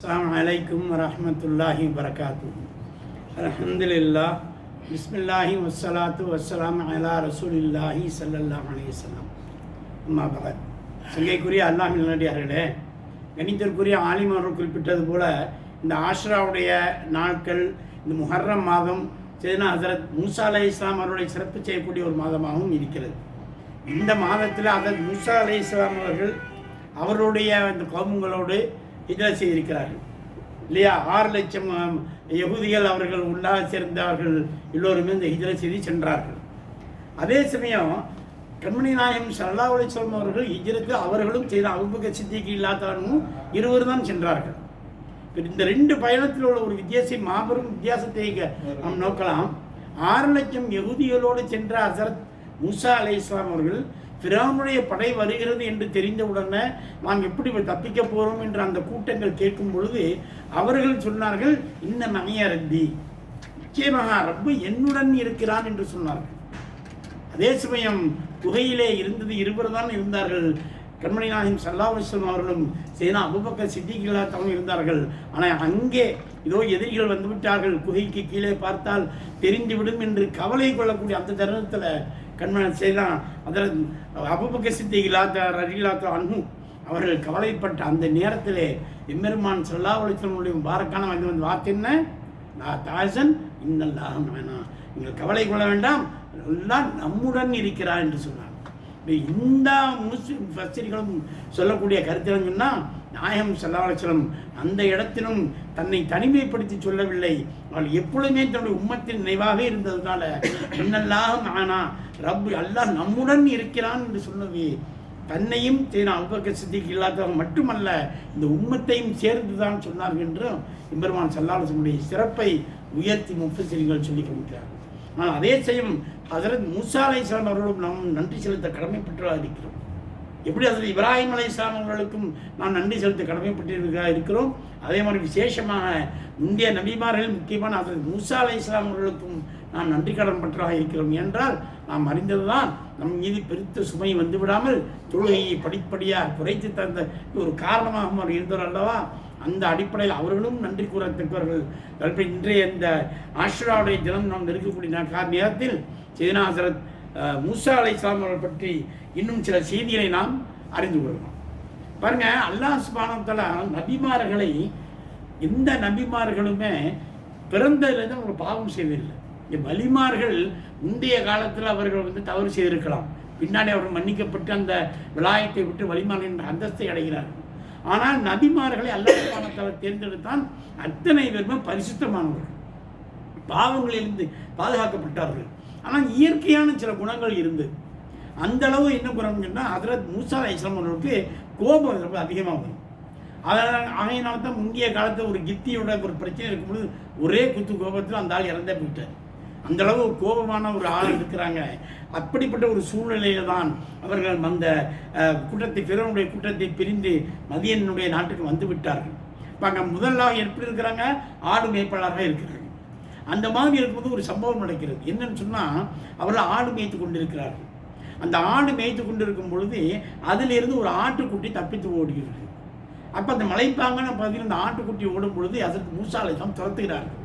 அஸ்லாம் வலைக்கும் வரமத்துல்லாஹி வரகாத்து அலமதுல்லா பிஸ்மில்லாஹி வசலாத்து வசலாம் அலா ரசூலில்லாஹி சல்லல்லா அலையம் அம்மா பகத் கூறிய அல்லாஹ் நல்லடியார்களே கணித்தற்குரிய ஆலிமர்கள் குறிப்பிட்டது போல இந்த ஆஷ்ராவுடைய நாட்கள் இந்த முஹர்ரம் மாதம் சேனா ஹசரத் மூசா அலை இஸ்லாம் அவர்களை சிறப்பு செய்யக்கூடிய ஒரு மாதமாகவும் இருக்கிறது. இந்த மாதத்தில் அதன் மூசா அலை இஸ்லாம் அவர்கள் அவருடைய அந்த கோபங்களோடு ஹிஜ்ரத் செய்திருக்கிறார்கள். இல்லையா? ஆறு லட்சம் யகுதிகள் அவர்கள் உள்ளாக சேர்ந்தவர்கள் எல்லோருமே இந்த ஹிஜ்ரத் செய்து சென்றார்கள். அதே சமயம் கண்மணி நாயகம் சல்லா அலிஸ்லாம் அவர்கள் ஹிஜ்ரத்து அவர்களும் செய்த அபுபக்க சித்திக்கு இல்லாதவனும் இருவர் தான் சென்றார்கள். இந்த ரெண்டு பயணத்தில் உள்ள ஒரு வித்தியாசம் மாபெரும் வித்தியாசத்தை நாம் நோக்கலாம். ஆறு லட்சம் யகுதிகளோடு சென்ற அசரத் மூசா அலை இஸ்லாம் அவர்கள் ஃபிரௌனுடைய படை வருகிறது என்று தெரிந்தவுடனே நாம் எப்படி தப்பிக்க போகிறோம் என்று அந்த கூட்டங்கள் கேட்கும் பொழுது அவர்கள் சொன்னார்கள் இந்த மமைய ரப்பி நிச்சயமாக ரப்பு என்னுடன் இருக்கிறான் என்று சொன்னார்கள். அதே சமயம் குகையிலே இருந்தது இருவர் தான் இருந்தார்கள். கண்மணி நாயகம் சல்லாஹம் அவர்களும் சேனா அபுபக்கர் சித்திகளா தமிழ் இருந்தார்கள். ஆனால் அங்கே இதோ எதிரிகள் வந்து விட்டார்கள் குகைக்கு கீழே பார்த்தால் தெரிந்துவிடும் என்று கவலை கொள்ளக்கூடிய அந்த தருணத்தில் கண்மணி செய்தான் அதில் அபுபக்க சித்திகளாத்த ரஜிலாத்த அன்பும் அவர்கள் கவலைப்பட்ட அந்த நேரத்திலே எம்பெருமான் சல்லா ஒளித்தனுடைய பாரக்கான வந்து வந்து வார்த்தை என்ன? நான் தாசன் இன்னல்லாக வேணாம் நீங்கள் கவலை கொள்ள வேண்டாம் எல்லாம் நம்முடன் இருக்கிறார் என்று சொன்னார். இந்த முஸ்லிம் ஃபஸ்டர்களும் சொல்லக்கூடிய கருத்து என்னன்னு சொன்னால் நாயகம் சல்லாஹலம் அந்த இடத்திலும் தன்னை தனிமைப்படுத்தி சொல்லவில்லை. அவள் எப்பொழுதுமே தன்னுடைய உம்மத்தின் நினைவாக இருந்ததுனால என்னெல்லாம் ஆனா ரப்பு அல்லாஹ் நம்முடன் இருக்கிறான் என்று சொன்னது தன்னையும் தேனா அபுபக்கர் சித்திக்கு இல்லாதவங்க மட்டுமல்ல இந்த உம்மத்தையும் சேர்ந்து தான் சொன்னார்கள் என்றும் இம்பெருமான் செல்லாலசனுடைய சிறப்பை உயர்த்தி முப்பசிரிகள் சொல்லி கொடுக்கிறார்கள். ஆனால் அதே செய்யும் ஹசரத் மூசா அலை அவர்களும் நாம் நன்றி செலுத்த கடமைப்பட்டதாக இருக்கிறோம். எப்படி அதில் இப்ராஹிம் அலை இஸ்லாம் அவர்களுக்கும் நாம் நன்றி செலுத்த கடமைப்பட்டிருக்கா இருக்கிறோம்? அதே மாதிரி விசேஷமாக இந்திய நபிமார்கள் முக்கியமான அதில் மூசா அலை இஸ்லாம் அவர்களுக்கும் நாம் நன்றி கடன் பற்றதாக இருக்கிறோம் என்றால் நாம் அறிந்ததுதான் நம் மீது பெருத்த சுமை வந்து விடாமல் தொழுகையை படிப்படியாக குறைத்து தந்த ஒரு காரணமாக அவர் இருந்தவர் அல்லவா? அந்த அடிப்படையில் அவர்களும் நன்றி கூறத்தக்கவர்கள். இன்றைய இந்த ஆஷ்ராவுடைய தினம் நாம் இருக்கக்கூடிய நேரத்தில் சீனா மூசா அலை இஸ்லாம் அவர்கள் பற்றி இன்னும் சில செய்திகளை நாம் அறிந்து கொள்ளலாம் பாருங்க அல்லாஹ் சுபானத்தலா நபிமார்களை எந்த நபிமார்களுமே பிறந்ததுலேருந்து அவங்க பாவம் செய்வதில்லை. இந்த வலிமார்கள் முந்தைய காலத்தில் அவர்கள் வந்து தவறு செய்திருக்கலாம். பின்னாடி அவர்கள் மன்னிக்கப்பட்டு அந்த விலாயத்தை விட்டு வலிமார்கள் என்ற அந்தஸ்தை அடைகிறார்கள். ஆனால் நபிமார்களை அல்லாஹ் தேர்ந்தெடுத்தான் அத்தனை பேருமே பரிசுத்தமானவர்கள். பாவங்களிலிருந்து பாதுகாக்கப்பட்டார்கள். ஆனால் இயற்கையான சில குணங்கள் இருந்து அந்த அளவு என்ன குணம் சொன்னால் அதில் மூசா இஸ்லாம் கோபம் ரொம்ப அதிகமாக வரும். அதனால் ஆகையினால தான் முந்தைய காலத்தில் ஒரு கித்தியோட ஒரு பிரச்சனை இருக்கும்பொழுது ஒரே குத்து கோபத்தில் அந்த ஆள் இறந்தே போயிட்டார். அந்த அளவு கோபமான ஒரு ஆள் இருக்கிறாங்க. அப்படிப்பட்ட ஒரு சூழ்நிலையில தான் அவர்கள் அந்த கூட்டத்தை பிறனுடைய கூட்டத்தை பிரிந்து மதியனுடைய நாட்டுக்கு வந்து விட்டார்கள். இப்போ அங்கே முதலாக எப்படி இருக்கிறாங்க? ஆடு மேய்ப்பாளராக இருக்கிறாங்க. அந்த மாதிரி இருக்கும்போது ஒரு சம்பவம் நடக்கிறது. என்னன்னு சொன்னால் அவர்கள் ஆடு மேய்த்து கொண்டிருக்கிறார்கள். அந்த ஆடு மேய்த்து கொண்டிருக்கும் பொழுது அதிலிருந்து ஒரு ஆட்டுக்குட்டி தப்பித்து ஓடுகிறது. அப்போ அந்த மலைப்பாங்கான பகுதியில் அந்த ஆட்டுக்குட்டி ஓடும் பொழுது அதற்கு மூசாலை தான் துரத்துகிறார்கள்.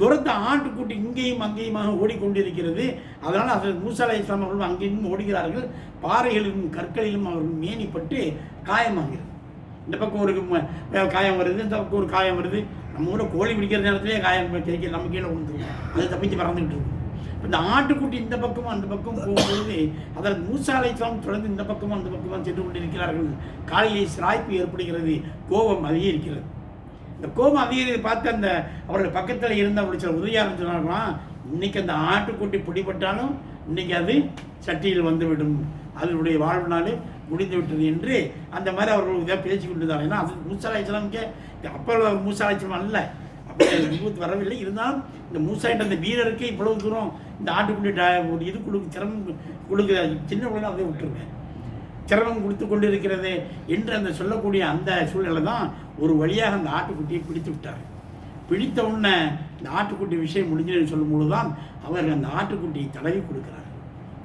துரத்த ஆட்டுக்குட்டி இங்கேயும் அங்கேயுமாக ஓடிக்கொண்டிருக்கிறது. அதனால் அதற்கு மூசாலை இஸ்லாம் அவர்கள் அங்கேயும் ஓடுகிறார்கள். பாறைகளிலும் கற்களிலும் அவர்கள் மேனிப்பட்டு காயமாகிறது. இந்த பக்கம் ஒரு காயம் வருது இந்த பக்கம் ஒரு காயம் வருது. நம்ம கூட கோழி பிடிக்கிற நேரத்திலே காயம் கிடைக்க நம்ம கீழே விழுந்துரும் அதை தப்பிச்சு பறந்துக்கிட்டு இருக்கும். இப்போ இந்த ஆட்டுக்குட்டி இந்த பக்கமும் அந்த பக்கம் போகும்பொழுது அதில் மூசாலை தொடர்ந்து இந்த பக்கமும் அந்த பக்கமும் சென்று கொண்டிருக்கிறார்கள் காலையிலே சிராய்ப்பு ஏற்படுகிறது. கோபம் அதிகரிக்கிறது. இந்த கோபம் அதிகரித்து பார்த்து அந்த அவர்கள் பக்கத்தில் இருந்த அப்படி சில உதவியாளர் சொன்னார்களாம் இன்னைக்கு அந்த ஆட்டுக்குட்டி பிடிபட்டாலும் இன்னைக்கு அது சட்டியில் வந்துவிடும். அதனுடைய வாழ்வு நாள் முடிந்து விட்டது என்று அந்த மாதிரி அவர்கள் இதாக பேசி கொண்டுதான் ஏன்னா அது மூசாலை இஸ்லாமுக்கே அப்போ மூசாலை இஸ்லாம் அல்ல அப்போ விபத்து வரவில்லை. இருந்தாலும் இந்த மூசாயிட்ட அந்த வீரருக்கு இவ்வளவு தூரம் இந்த ஆட்டுக்குட்டி ட- ஒரு இது கொடுக்கு சிரமம் கொடுக்குற சின்ன பிள்ளைங்க அதை விட்டுருங்க. சிரமம் கொடுத்து கொண்டு இருக்கிறது என்று அந்த சொல்லக்கூடிய அந்த சூழ்நிலை தான் ஒரு வழியாக அந்த ஆட்டுக்குட்டியை பிடித்து விட்டார். பிடித்த உடனே இந்த ஆட்டுக்குட்டி விஷயம் முடிஞ்சதுன்னு சொல்லும்போது தான் அவர்கள் அந்த ஆட்டுக்குட்டியை தடவி கொடுக்கிறார்.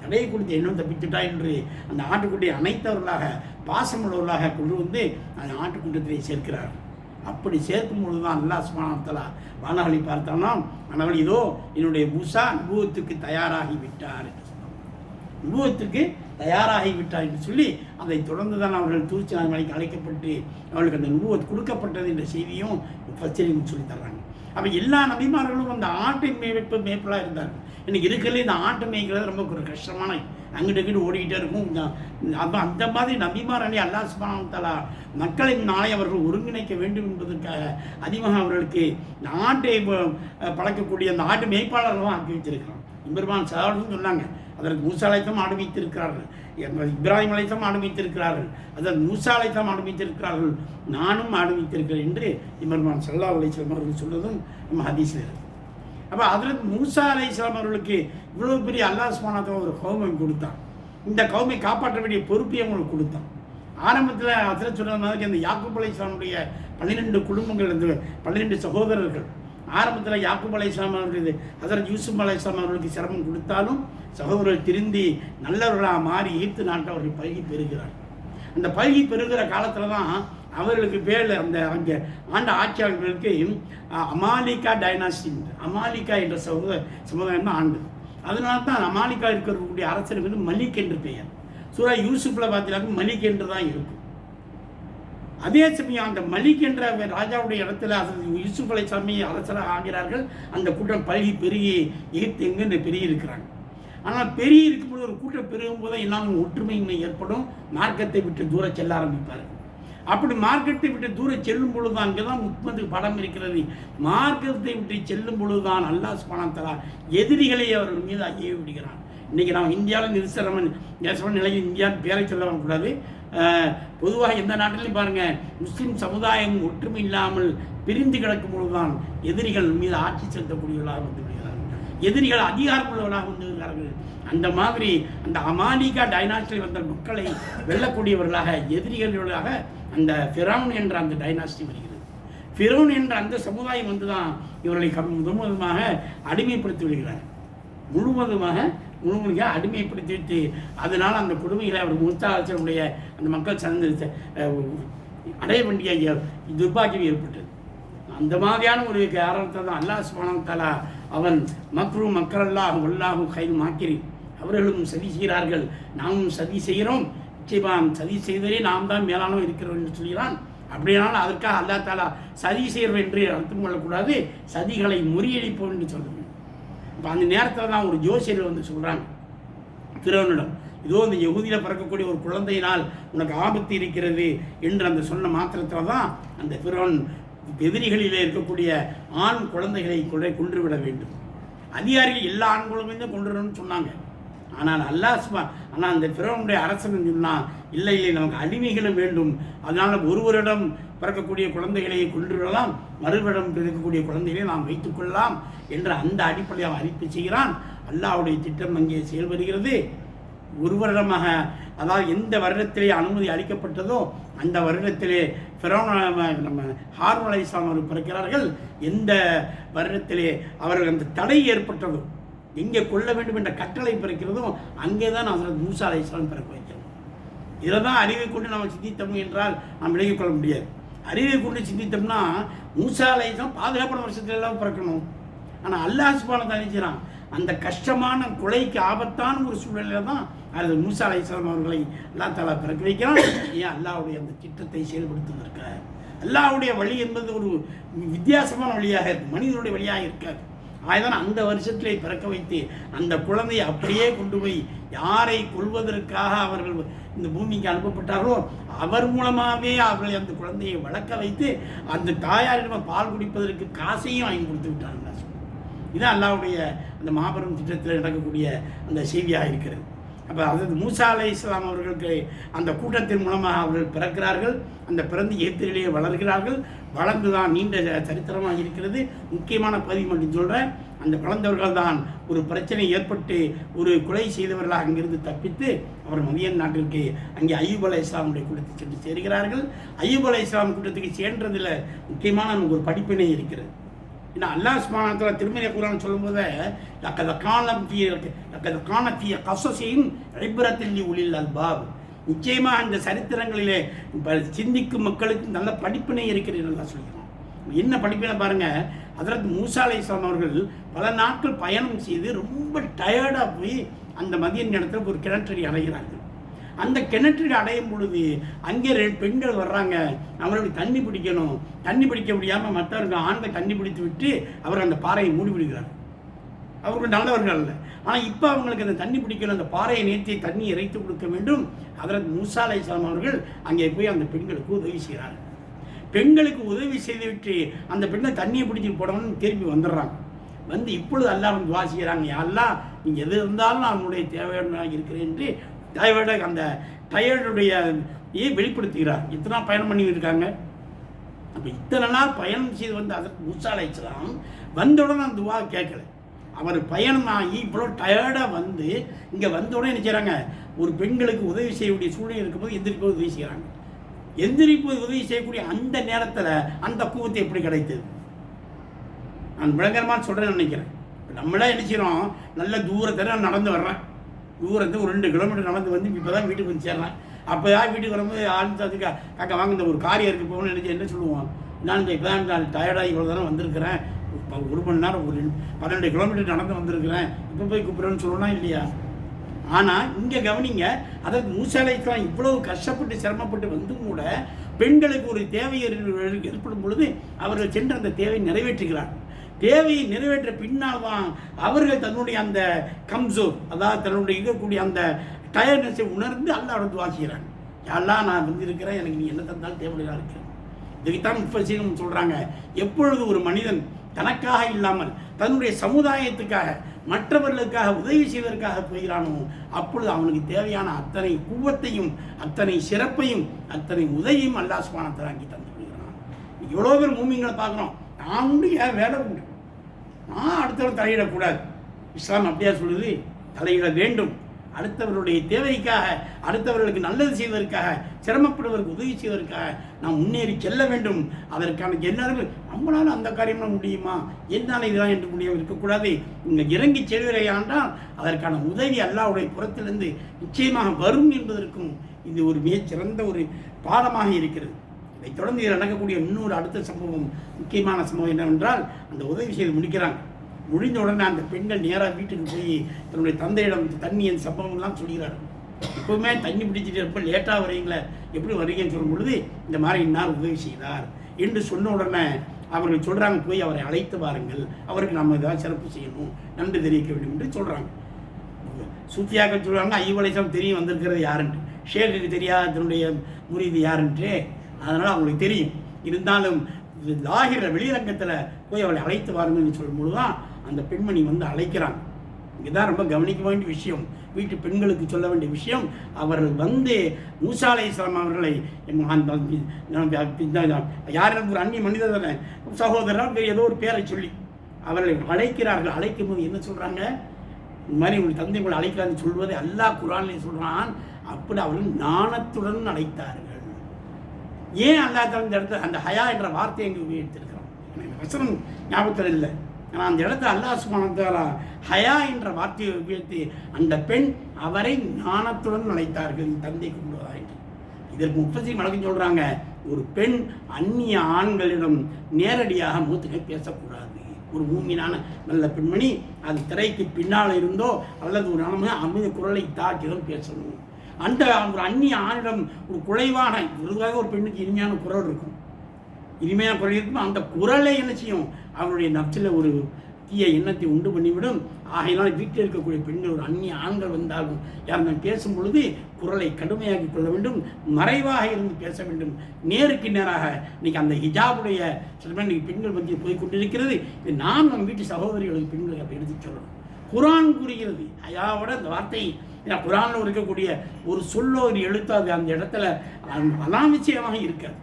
தடையை கொடுத்து இன்னும் தப்பித்துட்டா என்று அந்த ஆட்டுக்குட்டியை அனைத்தவர்களாக பாசமுள்ளவர்களாக கொண்டு வந்து அந்த ஆட்டுக்கூட்டத்திலே சேர்க்கிறார் அப்படி சேர்க்கும் பொழுது தான் அல்லா சுமானத்தலா வானவழி பார்த்தோம்னா ஆனால் இதோ என்னுடைய மூசா அனுபவத்துக்கு தயாராகி விட்டார் என்று சொன்னான். அனுபவத்துக்கு தயாராகி விட்டார் என்று சொல்லி அதை தொடர்ந்து தான் அவர்கள் தூச்சி மலைக்கு அழைக்கப்பட்டு அவர்களுக்கு அந்த நுபுவத் கொடுக்கப்பட்டது என்ற செய்தியும் பச்சரியும் சொல்லி தர்றாங்க. அப்போ எல்லா நபிமார்களும் அந்த ஆட்டை மேய்ப்பு மேய்ப்பலாக இருந்தார்கள். இன்னைக்கு இருக்கிறதுல இந்த ஆட்டு மேய்க்கிறது ரொம்ப ஒரு கஷ்டமான அங்கிட்டு இங்கிட்டு ஓடிக்கிட்டே இருக்கும். அப்போ அந்த மாதிரி நபிமார் அணி அல்லா சுபானம் தலா மக்களின் நாளை அவர்கள் ஒருங்கிணைக்க வேண்டும் என்பதற்காக அதிகமாக அவர்களுக்கு இந்த ஆட்டை ப- பழக்கக்கூடிய அந்த ஆட்டு மேய்ப்பாளர்களும் ஆக்கி வச்சிருக்கிறான் இம்பெருமான் சாலும் சொன்னாங்க. அதற்கு மூசாலைத்தம் அழைத்தம் ஆடு இப்ராஹிம் அலைத்தம் ஆடு அதன் மூசாலைத்தம் மூசா நானும் ஆடுமித்திருக்கிறேன் என்று இம்பெருமான் சல்லா அலைச்சலம் அவர்கள் சொல்வதும் நம்ம ஹதீஸில் இருக்கு. அப்போ அதில் மூசா அலைச்சலம் அவர்களுக்கு இவ்வளோ பெரிய அல்லாஹ் சுப்ஹானஹு ஒரு கௌமை கொடுத்தான். இந்த கௌமை காப்பாற்ற வேண்டிய பொறுப்பை அவங்களுக்கு கொடுத்தான். ஆரம்பத்தில் அதில் சொன்ன மாதிரி அந்த யாக்குப் அலைச்சலனுடைய பன்னிரெண்டு குடும்பங்கள் இந்த பன்னிரெண்டு சகோதரர்கள். ஆரம்பத்தில் யாக்கூப் அலைஹிஸ்ஸலாம் அவர்களுக்கு ஹசரத் யூசுப் அலைஹிஸ்ஸலாம் அவர்களுக்கு சிரமம் கொடுத்தாலும் சகோதரர்கள் திருந்தி நல்லவர்களாக மாறி ஈர்த்து நாட்டை அவர்கள் பழகி பெறுகிறார்கள் அந்த பல்கி பெறுகிற காலத்தில் தான் அவர்களுக்கு பேரில் அந்த அங்கே ஆண்ட ஆட்சியாளர்களுக்கு அமாலிகா டைனாஸ்டி அமாலிகா என்ற சமூக சமுதாயம் தான் ஆண்டு அதனால தான் அமாலிகா இருக்கக்கூடிய அரசனுக்கு வந்து மலிக் என்று பெயர். சூரா யூசுஃபில் பார்த்தீங்கன்னா மலிக் என்று தான் இருக்கும். அதே சமயம் அந்த மலிக் என்ற ராஜாவுடைய இடத்துல அது யூசுப் அலைசாமி அரசராக ஆகிறார்கள். அந்த கூட்டம் பழகி பெருகி எகிப்து எங்கன்னு பெருகி இருக்கிறாங்க ஆனால் பெரிய இருக்கும்போது ஒரு கூட்டம் பெருகும் போது எல்லாம் ஒற்றுமையின்மை ஏற்படும். மார்க்கத்தை விட்டு தூர செல்ல ஆரம்பிப்பார். அப்படி மார்க்கத்தை விட்டு தூர செல்லும் பொழுது அங்கே தான் முத்மது படம் இருக்கிறது. மார்க்கத்தை விட்டு செல்லும் பொழுது தான் அல்லாஹ் பணம் எதிரிகளை அவர்கள் மீது ஐய விடுகிறான். இன்னைக்கு நாம் இந்தியாவில் நிறுத்தரமன் நேசமன் நிலையில் இந்தியா பேரை சொல்ல வரக்கூடாது பொதுவாக எந்த நாட்டிலையும் பாருங்க முஸ்லீம் சமுதாயம் ஒற்றுமை இல்லாமல் பிரிந்து கிடக்கும் பொழுதுதான் எதிரிகள் மீது ஆட்சி செலுத்தக்கூடியவர்களாக வந்து விடுகிறார்கள். எதிரிகள் அதிகாரமுள்ளவர்களாக வந்து விடுகிறார்கள். அந்த மாதிரி அந்த அமாலிகா டைனாஸ்டியில் வந்த மக்களை வெல்லக்கூடியவர்களாக எதிரிகளாக அந்த ஃபிரௌன் என்ற அந்த டைனாஸ்டி வருகிறது. ஃபிரௌன் என்ற அந்த சமுதாயம் வந்து தான் இவர்களை கம் முழுவதுமாக அடிமைப்படுத்தி விடுகிறார். முழுவதுமாக உங்களுக்கு அடிமைப்படுத்தி அதனால் அந்த குடும்பங்களை அவர் முத்தாசனுடைய அந்த மக்கள் சந்த அடைய வேண்டிய துர்பாக்கியம் ஏற்பட்டது. அந்த மாதிரியான ஒரு காரணத்தை தான் அல்லாஹ் சுப்ஹானஹு அவன் மக்ரு மக்களல்லாஹ் வல்லாஹு கைல் மாக்கிறி அவர்களும் சதி செய்கிறார்கள். நாமும் சதி செய்கிறோம். நிச்சயமாம் சதி செய்ததே நாம் தான் மேலானோம் இருக்கிறோம் என்று சொல்கிறான். அப்படியானால் அதற்காக அல்லாஹ் தாலா சதி செய்கிறோம் என்று அர்த்தம் கொள்ளக்கூடாது. சதிகளை முறியடிப்போம் என்று சொல்லுங்கள் இப்போ அந்த நேரத்தில் தான் ஒரு ஜோசியர் வந்து சொல்கிறாங்க திருவனிடம் இதோ இந்த யகுதியில் பிறக்கக்கூடிய ஒரு குழந்தையினால் உனக்கு ஆபத்து இருக்கிறது என்று அந்த சொன்ன மாத்திரத்தில் தான் அந்த பிறவன் எதிரிகளிலே இருக்கக்கூடிய ஆண் குழந்தைகளை கொலை கொன்றுவிட வேண்டும். அதிகாரிகள் எல்லா ஆண்களுமே கொண்டுடணும்னு சொன்னாங்க. ஆனால் அல்லாஹ் சுபா ஆனால் அந்த பிறவனுடைய அரசன் சொன்னால் இல்லை இல்லை நமக்கு அடிமைகளும் வேண்டும். அதனால் ஒருவரிடம் பிறக்கக்கூடிய குழந்தைகளை கொன்றுவிடலாம் மறுவரிடம் பிறக்கக்கூடிய குழந்தைகளை நாம் வைத்துக்கொள்ளலாம் என்ற அந்த அடிப்படையை அவன் செய்கிறான். அல்லாஹ்வுடைய திட்டம் அங்கே செயல்படுகிறது. ஒரு வருடமாக அதாவது எந்த வருடத்திலே அனுமதி அளிக்கப்பட்டதோ அந்த வருடத்திலே ஃபிரௌன நம்ம ஹார்மன் சாமர் பிறக்கிறார்கள். எந்த வருடத்திலே அவர்கள் அந்த தடை ஏற்பட்டதோ எங்கே கொள்ள வேண்டும் என்ற கட்டளை பிறக்கிறதும் அங்கே தான் ஹசரத் மூசா அலைஸ்லாம் பிறக்க வைக்கிறோம். இதில் தான் அறிவை கொண்டு நம்ம சிந்தித்தோம் என்றால் நாம் விலகிக் கொள்ள முடியாது. அறிவை கொண்டு சிந்தித்தோம்னா மூசா அலைஸ்லாம் பாதுகாப்பான வருஷத்துல எல்லாம் பிறக்கணும். ஆனால் அல்லாஹ் சுபான நினைக்கிறான் அந்த கஷ்டமான கொலைக்கு ஆபத்தான ஒரு சூழலில் தான் அது மூசா அலைஹிஸ்ஸலாம் அவர்களை அல்லா தாலா பிறக்க வைக்கிறான். ஏன் அல்லாவுடைய அந்த திட்டத்தை செயல்படுத்துவதற்காக? அல்லாவுடைய வழி என்பது ஒரு வித்தியாசமான வழியாக இருக்குது மனிதனுடைய வழியாக இருக்காது. ஆயதான் அந்த வருஷத்திலே பிறக்க வைத்து அந்த குழந்தையை அப்படியே கொண்டு போய் யாரை கொள்வதற்காக அவர்கள் இந்த பூமிக்கு அனுப்பப்பட்டார்களோ அவர் மூலமாகவே அவர்களை அந்த குழந்தையை வளர்க்க வைத்து அந்த தாயாரிடம் பால் குடிப்பதற்கு காசையும் வாங்கி கொடுத்து விட்டாங்க இது அல்லாவுடைய அந்த மாபெரும் திட்டத்தில் நடக்கக்கூடிய அந்த செய்தியாக இருக்கிறது. அப்போ அதாவது மூசா அலை இஸ்லாம் அவர்களுக்கு அந்த கூட்டத்தின் மூலமாக அவர்கள் பிறக்கிறார்கள். அந்த பிறந்து ஏத்திரிலேயே வளர்கிறார்கள். வளர்ந்து தான் நீண்ட சரித்திரமாக இருக்கிறது. முக்கியமான பதிவு மட்டும் சொல்கிறேன் அந்த வளர்ந்தவர்கள் தான் ஒரு பிரச்சனை ஏற்பட்டு ஒரு கொலை செய்தவர்களாக அங்கிருந்து தப்பித்து அவர் மதியன் நாட்டிற்கு அங்கே ஐயூப் அலை இஸ்லாமுடைய கூட்டத்தில் சென்று சேர்கிறார்கள். ஐயூப் அலை இஸ்லாம் கூட்டத்துக்கு சேர்ன்றதில் முக்கியமான நமக்கு ஒரு படிப்பினை இருக்கிறது. ஏன்னா அல்லாஹ் ஸ்மானத்தில் திருமலை குரான் சொல்லும்போது லக்கத காலம் தீய லக்கத தீய கசசெய்யப்பரா ஐப்ரத்தில் உளில் அல்பாப். நிச்சயமாக அந்த சரித்திரங்களிலே சிந்திக்கும் மக்களுக்கு நல்ல படிப்பினை இருக்கிறீர்கள் நல்லா சொல்லிக்கிறோம் என்ன படிப்பினை பாருங்கள் அதற்கு மூசா அலை அவர்கள் பல நாட்கள் பயணம் செய்து ரொம்ப டயர்டாக போய் அந்த மதிய நேரத்தில் ஒரு கிணற்றடி அடைகிறார்கள். அந்த கிணற்றில் அடையும் பொழுது அங்கே ரெண்டு பெண்கள் வர்றாங்க. அவர்களுக்கு தண்ணி பிடிக்கணும். தண்ணி பிடிக்க முடியாமல் மற்றவர்கள் ஆண்கள் தண்ணி பிடித்து விட்டு அவர் அந்த பாறையை மூடி விடுகிறார். அவர்கள் நல்லவர்கள் அல்ல. ஆனால் இப்போ அவங்களுக்கு அந்த தண்ணி பிடிக்கணும் அந்த பாறையை நேர்த்தி தண்ணி இறைத்து கொடுக்க வேண்டும். அதற்கு மூசா அலை அவர்கள் அங்கே போய் அந்த பெண்களுக்கு உதவி செய்கிறார்கள் பெண்களுக்கு உதவி செய்துவிட்டு அந்த பெண்ணை தண்ணியை பிடிச்சி போடணும்னு திருப்பி வந்துடுறாங்க. வந்து இப்பொழுது அல்லாஹ் துவா செய்கிறாங்க. எல்லாம் நீங்கள் எது இருந்தாலும் நான் உன்னுடைய தேவையான இருக்கிறேன் என்று தேவையோட அந்த டயர்டுடைய வெளிப்படுத்துகிறார். இத்தனை பயணம் பண்ணி இருக்காங்க அப்போ இத்தனை நாள் பயணம் செய்து வந்து அதற்கு மூசா வந்தவுடனே அந்த துவா கேட்கல. அவர் பயணம் ஆகி இவ்வளோ டயர்டாக வந்து இங்கே வந்தவுடனே நினைக்கிறாங்க என்ன செய்கிறாங்க ஒரு பெண்களுக்கு உதவி செய்யக்கூடிய சூழ்நிலை இருக்கும்போது எந்திரிப்போது உதவி செய்கிறாங்க எந்திரிப்போது உதவி செய்யக்கூடிய அந்த நேரத்தில் அந்த கூவத்தை எப்படி கிடைத்தது? நான் விளங்கரமாக சொல்கிறேன்னு நினைக்கிறேன். இப்போ நம்மளாம் என்ன செய்கிறோம் நல்ல தூரத்தில் நான் நடந்து வர்றேன் தூரத்து ஒரு ரெண்டு கிலோமீட்டர் நடந்து வந்து இப்போ தான் வீட்டுக்கு வந்து சேர்றேன் அப்போ தான் வீட்டுக்கு வரும்போது ஆள் அதுக்கு அக்கா வாங்க இந்த ஒரு காரியம் இருக்குது போகணும்னு நினச்சி என்ன சொல்லுவோம்? நான் இந்த இப்போ தான் நான் டயர்டாக இவ்வளோ தானே வந்திருக்கிறேன். இப்போ ஒரு மணி நேரம் ஒரு பன்னெண்டு கிலோமீட்டர் நடந்து வந்திருக்கிறேன். இப்போ போய் கூப்பிட்றேன்னு சொல்லணும் இல்லையா? ஆனால் இங்கே கவனிங்க அதாவது மூசாலைக்கெல்லாம் இவ்வளவு கஷ்டப்பட்டு சிரமப்பட்டு வந்தும் கூட பெண்களுக்கு ஒரு தேவை ஏற்படும் பொழுது அவர்கள் சென்று அந்த தேவையை நிறைவேற்றுகிறார் தேவையை நிறைவேற்ற பின்னால் தான் அவர்கள் தன்னுடைய அந்த கம்சோர் அதாவது தன்னுடைய இருக்கக்கூடிய அந்த டயர்னஸை உணர்ந்து அல்லாஹ் துவாசிக்கிறாங்க யாரெல்லாம் நான் வந்திருக்கிறேன் எனக்கு நீ என்ன தந்தாலும் தேவையாக இருக்கிறேன் இதுக்குத்தான் முப்பசீனம் சொல்கிறாங்க எப்பொழுது ஒரு மனிதன் தனக்காக இல்லாமல் தன்னுடைய சமுதாயத்துக்காக மற்றவர்களுக்காக உதவி செய்வதற்காக போகிறானோ அப்பொழுது அவனுக்கு தேவையான அத்தனை கூவத்தையும் அத்தனை சிறப்பையும் அத்தனை உதவியும் அல்லாஹ் சுபானத்தை ஆக்கி தந்து விடுகிறான் எவ்வளோ பேர் மூமிங்களை பார்க்குறோம். நான் உண்டு ஏன் வேலை உண்டு. நான் அடுத்தவன் தலையிடக்கூடாது. இஸ்லாம் அப்படியா சொல்லுது? தலையிட வேண்டும். அடுத்தவருடைய தேவைக்காக அடுத்தவர்களுக்கு நல்லது செய்வதற்காக சிரமப்படுவதற்கு உதவி செய்வதற்காக நாம் முன்னேறி செல்ல வேண்டும். அதற்கான எல்லாருமே நம்மளால் அந்த காரியம்லாம் முடியுமா? என்னால் இதெல்லாம் என்று முடியும் இருக்கக்கூடாது. நீங்கள் இறங்கி செல்வரையாண்டால் அதற்கான உதவி அல்லாவுடைய புறத்திலிருந்து நிச்சயமாக வரும் என்பதற்கும் இது ஒரு மிகச்சிறந்த ஒரு பாடமாக இருக்கிறது. இதை தொடர்ந்து இதில் நடக்கக்கூடிய இன்னொரு அடுத்த சம்பவம் முக்கியமான சம்பவம் என்னவென்றால் அந்த உதவி செய்து முடிக்கிறாங்க. முடிந்த உடனே அந்த பெண்கள் நேராக வீட்டுக்கு போய் தன்னுடைய தந்தையிடம் தண்ணி அந்த சம்பவம்லாம் சொல்கிறார். எப்பவுமே தண்ணி பிடிச்சிட்டு ரொம்ப லேட்டாக வரீங்களே எப்படி வரீங்கன்னு சொல்லும் பொழுது இந்த மாதிரி இன்னார் உதவி செய்தார் என்று சொன்ன உடனே அவர்கள் சொல்கிறாங்க போய் அவரை அழைத்து வாருங்கள் அவருக்கு நம்ம ஏதாவது சிறப்பு செய்யணும் நன்றி தெரிவிக்க வேண்டும் என்று சொல்கிறாங்க சுத்தியாக சொல்கிறாங்க ஐவலைசம் தெரியும் வந்திருக்கிறது யாருன்ட்டு. ஷேக்குக்கு தெரியாத தன்னுடைய முறிது யாருன்ட்டு? அதனால் அவங்களுக்கு தெரியும். இருந்தாலும் லாகிற வெளிரங்கத்தில் போய் அவளை அழைத்து வாருங்கன்னு சொல்லும்போது தான் அந்த பெண்மணி வந்து அழைக்கிறாங்க இதுதான் ரொம்ப கவனிக்க வேண்டிய விஷயம். வீட்டு பெண்களுக்கு சொல்ல வேண்டிய விஷயம். அவர்கள் வந்து மூசாலை இஸ்லாம் அவர்களை எம் அந்த யார் ஒரு அந்நிய மனிதர் தானே? சகோதரர் ஏதோ ஒரு பேரை சொல்லி அவர்களை அழைக்கிறார்கள். அழைக்கும் போது என்ன சொல்கிறாங்க இந்த மாதிரி உங்கள் தந்தை உங்களை அழைக்கிறான்னு சொல்வதை அல்லாஹ் குரானிலே சொல்கிறான் அப்படி அவர்கள் நாணத்துடன் அழைத்தார்கள். ஏன் அல்லா தஆலா இந்த இடத்துல அந்த ஹயா என்ற வார்த்தையை இங்கே உபயோகித்திருக்கிறோம்? எனக்கு வசனம் ஞாபகத்தில் இல்லை. ஆனால் அந்த இடத்துல அல்லாஹ் சுமானத்தாலா ஹயா என்ற வார்த்தையை உபயோகித்து அந்த பெண் அவரை ஞானத்துடன் அழைத்தார்கள் என் தந்தை கும்பிடுவதா என்று. இதற்கு முப்பத்தி மடங்கு சொல்கிறாங்க ஒரு பெண் அந்நிய ஆண்களிடம் நேரடியாக மூத்துகை பேசக்கூடாது. ஒரு மூமினான நல்ல பெண்மணி அது திரைக்கு பின்னால் இருந்தோ அல்லது ஒரு நம்ம அமைதி குரலை தாக்கிதான் பேசணும். அந்த ஒரு அந்நிய ஆணிடம் ஒரு குறைவான பொதுவாக ஒரு பெண்ணுக்கு இனிமையான குரல் இருக்கும். இனிமையான குரல் இருக்கும் அந்த குரலை என்ன செய்யும்? அவனுடைய நப்சில் ஒரு தீய எண்ணத்தை உண்டு பண்ணிவிடும். ஆகையினால் வீட்டில் இருக்கக்கூடிய பெண்கள் ஒரு அந்நிய ஆண்கள் வந்தாலும் யாரும் பேசும் பொழுது குரலை கடுமையாக்கி கொள்ள வேண்டும். மறைவாக இருந்து பேச வேண்டும். நேருக்கு நேராக இன்னைக்கு அந்த ஹிஜாபுடைய சில பேர் இன்னைக்கு பெண்கள் மத்தியில் போய் கொண்டிருக்கிறது. இது நாம் நம் வீட்டு சகோதரிகளுக்கு பெண்களுக்கு அப்படி எடுத்து சொல்லணும். குரான் கூறுகிறது. அயாவோட அந்த வார்த்தை ஏன்னா குரானில் இருக்கக்கூடிய ஒரு சொல்லோ ஒரு எழுத்தோ அது அந்த இடத்துல அனாவசியமாக இருக்காது.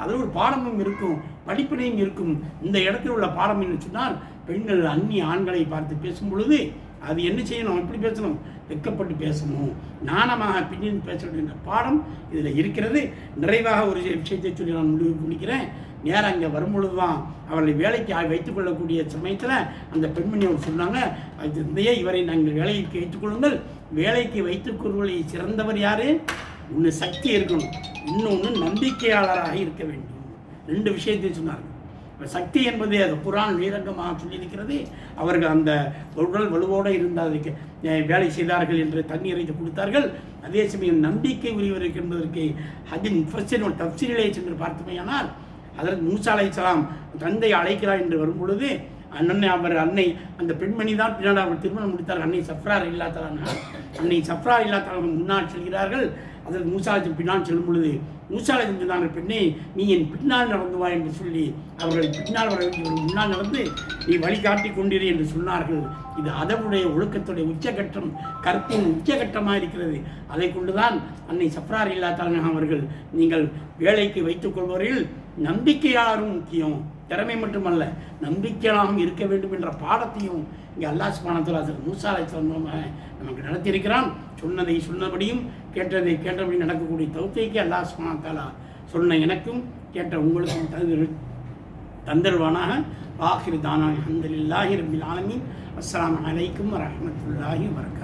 அதில் ஒரு பாடமும் இருக்கும் படிப்பினையும் இருக்கும். இந்த இடத்துல உள்ள பாடம் என்று சொன்னால் பெண்கள் அந்நிய ஆண்களை பார்த்து பேசும் பொழுது அது என்ன செய்யணும்? எப்படி பேசணும். வெட்கப்பட்டு பேசணும். நாணமாக பின்னின் பேச என்ற பாடம் இதில் இருக்கிறது. நிறைவாக ஒரு விஷயத்தை சொல்லி நான் முடிவு பண்ணிக்கிறேன். நேரம் அங்கே வரும்பொழுது தான் அவர்களை வேலைக்கு ஆ- வைத்துக் கொள்ளக்கூடிய சமயத்தில் அந்த பெண்மணி அவர் சொன்னாங்க அது இருந்தே இவரை நாங்கள் வேலைக்கு வைத்துக் கொள்ளுங்கள். வேலைக்கு வைத்துக் கொள்வதை சிறந்தவர் யார்? ஒன்று சக்தி இருக்கணும். இன்னொன்று நம்பிக்கையாளராக இருக்க வேண்டும். ரெண்டு விஷயத்தையும் சொன்னார்கள். சக்தி என்பது அது. புராண் வீரங்கமாக சொல்லியிருக்கிறது. அவர்கள் அந்த உடல் வலுவோடு இருந்த அதுக்கு வேலை செய்தார்கள் என்று தண்ணீரை கொடுத்தார்கள். அதே சமயம் நம்பிக்கை உரியவர் என்பதற்கு ஹஜின் முஃபஸ்ஸின் ஒரு தப்சீரிலே சென்று பார்த்தமையானால் அதற்கு மூசா சலாம் தந்தை அழைக்கிறார் என்று வரும்பொழுது அண்ணன் அவர் அன்னை அந்த பெண்மணி தான் பின்னாடி அவர் திருமணம் முடித்தார். அன்னை சஃப்ரார் இல்லாதலான அன்னை சஃப்ரார் இல்லாதவங்க முன்னால் செல்கிறார்கள். அதற்கு மூசாலஜன் பின்னால் செல்லும் பொழுது மூசாலஜன் சொன்னார்கள் பெண்ணே நீ என் பின்னால் நடந்து வா என்று சொல்லி அவர்கள் பின்னால் வர வேண்டிய முன்னால் நடந்து நீ வழிகாட்டி கொண்டிரு என்று சொன்னார்கள். இது அதனுடைய ஒழுக்கத்துடைய உச்சகட்டம் கருத்தின் உச்சகட்டமாக இருக்கிறது. அதை கொண்டுதான் அன்னை சஃப்ரார் இல்லாதலான அவர்கள் நீங்கள் வேலைக்கு வைத்துக் கொள்பவர்கள் நம்பிக்கையாளரும் முக்கியம். திறமை மட்டுமல்ல நம்பிக்கையாகவும் இருக்க வேண்டும் என்ற பாடத்தையும் இங்கே அல்லாஹ் சுபானத்தில் அதில் மூசாலை மூலமாக நமக்கு நடத்தியிருக்கிறான். சொன்னதை சொன்னபடியும் கேட்டதை கேட்டபடி நடக்கக்கூடிய தௌத்தைக்கு அல்லாஹ் சுபானத்தாலா சொன்ன எனக்கும் கேட்ட உங்களுக்கும் தந்து தந்தல்வானாக ஆஹிர் தானா அஹமதுல்லாஹி ரபில் ஆலமின். அஸ்லாம் அலைக்கும் வரஹ்மத்துல்லாஹி வரகாத்